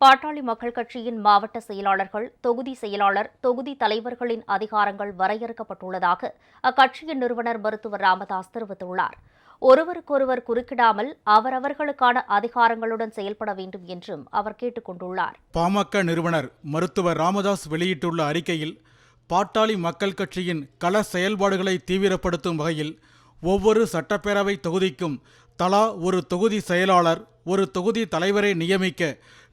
பாட்டாளி மக்கள் கட்சியின் மாவட்ட செயலாளர்கள் தொகுதி செயலாளர் தொகுதி தலைவர்களின் அதிகாரங்கள் வரையறுக்கப்பட்டுள்ளதாக அக்கட்சியின் நிறுவனர் மருத்துவர் ராமதாஸ் தெரிவித்துள்ளார். ஒருவருக்கொருவர் குறுக்கிடாமல் அவரவர்களுக்கான அதிகாரங்களுடன் செயல்பட வேண்டும் என்றும் அவர் கேட்டுக் கொண்டுள்ளார். பாமக நிறுவனர் மருத்துவர் ராமதாஸ் வெளியிட்டுள்ள அறிக்கையில் பாட்டாளி மக்கள் கட்சியின் கள செயல்பாடுகளை தீவிரப்படுத்தும் வகையில் ஒவ்வொரு சட்டப்பேரவை தொகுதிக்கும் தலா ஒரு தொகுதி செயலாளர் ஒரு தொகுதி தலைவரை நியமிக்க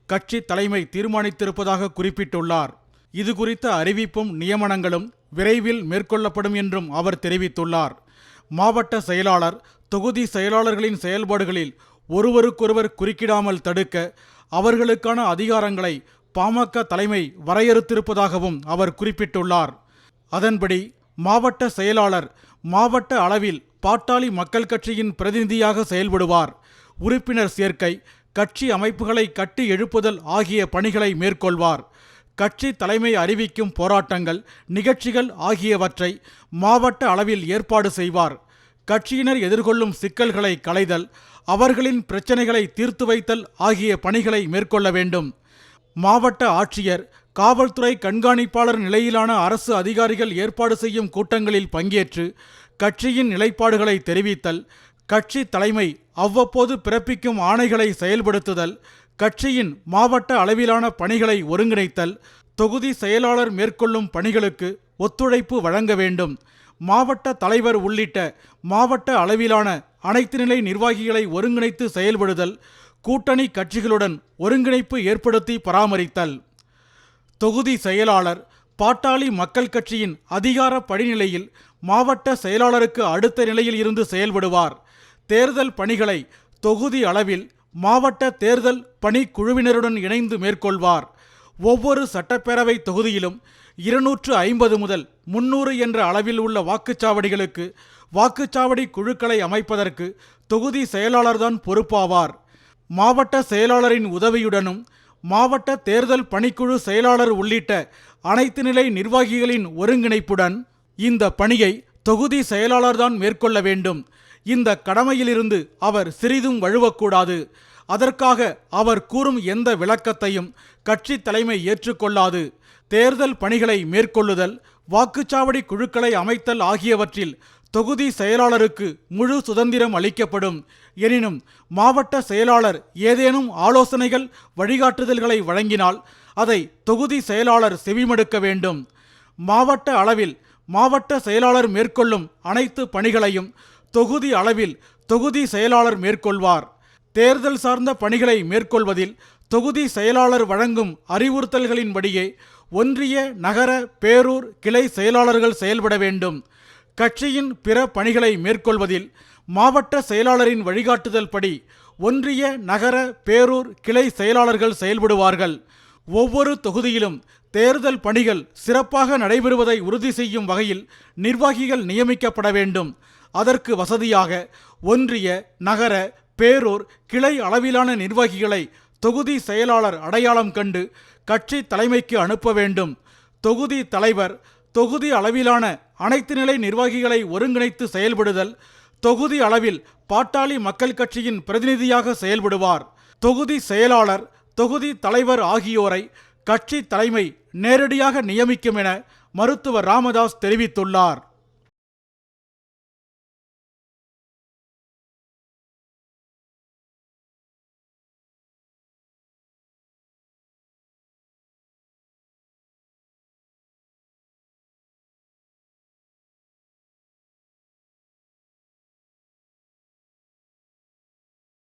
கட்சி தலைமை தீர்மானித்திருப்பதாக குறிப்பிட்டுள்ளார். இது குறித்த அறிவிப்பும் நியமனங்களும் விரைவில் மேற்கொள்ளப்படும் என்றும் அவர் தெரிவித்துள்ளார். மாவட்ட செயலாளர் தொகுதி செயலாளர்களின் செயல்பாடுகளில் ஒருவருக்கொருவர் குறுக்கிடாமல் தடுக்க அவர்களுக்கான அதிகாரங்களை பாமக தலைமை வரையறுத்திருப்பதாகவும் அவர் குறிப்பிட்டுள்ளார். அதன்படி மாவட்ட செயலாளர் மாவட்ட அளவில் பாட்டாளி மக்கள் கட்சியின் பிரதிநிதியாக செயல்படுவார். உறுப்பினர் சேர்க்கை கட்சி அமைப்புகளை கட்டி எழுப்புதல் ஆகிய பணிகளை மேற்கொள்வார். கட்சி தலைமை அறிவிக்கும் போராட்டங்கள் நிகழ்ச்சிகள் ஆகியவற்றை மாவட்ட அளவில் ஏற்பாடு செய்வார். கட்சியினர் எதிர்கொள்ளும் சிக்கல்களை களைதல் அவர்களின் பிரச்சனைகளை தீர்த்து வைத்தல் ஆகிய பணிகளை மேற்கொள்ள வேண்டும். மாவட்ட ஆட்சியர் காவல்துறை கண்காணிப்பாளர் நிலையிலான அரசு அதிகாரிகள் ஏற்பாடு செய்யும் கூட்டங்களில் பங்கேற்று கட்சியின் நிலைப்பாடுகளை தெரிவித்தல் கட்சி தலைமை அவ்வப்போது பிறப்பிக்கும் ஆணைகளை செயல்படுத்துதல் கட்சியின் மாவட்ட அளவிலான பணிகளை ஒருங்கிணைத்தல் தொகுதி செயலாளர் மேற்கொள்ளும் பணிகளுக்கு ஒத்துழைப்பு வழங்க வேண்டும். மாவட்ட தலைவர் உள்ளிட்ட மாவட்ட அளவிலான அனைத்து நிலை நிர்வாகிகளை ஒருங்கிணைத்து செயல்படுதல் கூட்டணி கட்சிகளுடன் ஒருங்கிணைப்பு ஏற்படுத்தி பராமரித்தல். தொகுதி செயலாளர் பாட்டாளி மக்கள் கட்சியின் அதிகார படிநிலையில் மாவட்ட செயலாளருக்கு அடுத்த நிலையில் இருந்து செயல்படுவார். தேர்தல் பணிகளை தொகுதி அளவில் மாவட்ட தேர்தல் பணிக்குழுவினருடன் இணைந்து மேற்கொள்வார். ஒவ்வொரு சட்டப்பேரவை தொகுதியிலும் இருநூற்று ஐம்பது முதல் முன்னூறு என்ற அளவில் உள்ள வாக்குச்சாவடிகளுக்கு வாக்குச்சாவடி குழுக்களை அமைப்பதற்கு தொகுதி செயலாளர்தான் பொறுப்பாவார். மாவட்ட செயலாளரின் உதவியுடனும் மாவட்ட தேர்தல் பணிக்குழு செயலாளர் உள்ளிட்ட அனைத்து நிலை நிர்வாகிகளின் ஒருங்கிணைப்புடன் இந்த பணியை தொகுதி செயலாளர்தான் மேற்கொள்ள வேண்டும். இந்த கடமையிலிருந்து அவர் சிறிதும் வழுவக்கூடாது. அதற்காக அவர் கூறும் எந்த விளக்கத்தையும் கட்சி தலைமை ஏற்றுக்கொள்ளாது. தேர்தல் பணிகளை மேற்கொள்ளுதல் வாக்குச்சாவடி குழுக்களை அமைத்தல் ஆகியவற்றில் தொகுதி செயலாளருக்கு முழு சுதந்திரம் அளிக்கப்படும். எனினும் மாவட்ட செயலாளர் ஏதேனும் ஆலோசனைகள் வழிகாட்டுதல்களை வழங்கினால் அதை தொகுதி செயலாளர் செவிமடுக்க வேண்டும். மாவட்ட அளவில் மாவட்ட செயலாளர் மேற்கொள்ளும் அனைத்து பணிகளையும் தொகுதி அளவில் தொகுதி செயலாளர் மேற்கொள்வார். தேர்தல் சார்ந்த பணிகளை மேற்கொள்வதில் தொகுதி செயலாளர் வழங்கும் அறிவுறுத்தல்களின்படியே ஒன்றிய நகர பேரூர் கிளை செயலாளர்கள் செயல்பட வேண்டும். கட்சியின் பிற பணிகளை மேற்கொள்வதில் மாவட்ட செயலாளரின் வழிகாட்டுதல் படி ஒன்றிய நகர பேரூர் கிளை செயலாளர்கள் செயல்படுவார்கள். ஒவ்வொரு தொகுதியிலும் தேர்தல் பணிகள் சிறப்பாக நடைபெறுவதை உறுதி செய்யும் வகையில் நிர்வாகிகள் நியமிக்கப்பட வேண்டும். அதற்கு வசதியாக ஒன்றிய நகர பேரூர் கிளை அளவிலான நிர்வாகிகளை தொகுதி செயலாளர் அடையாளம் கண்டு கட்சி தலைமைக்கு அனுப்ப வேண்டும். தொகுதி தலைவர் தொகுதி அளவிலான அனைத்து நிலை நிர்வாகிகளை ஒருங்கிணைத்து செயல்படுதல் தொகுதி அளவில் பாட்டாளி மக்கள் கட்சியின் பிரதிநிதியாக செயல்படுவார். தொகுதி செயலாளர் தொகுதி தலைவர் ஆகியோரை கட்சி தலைமை நேரடியாக நியமிக்கும் என மருத்துவர் ராமதாஸ் தெரிவித்துள்ளார்.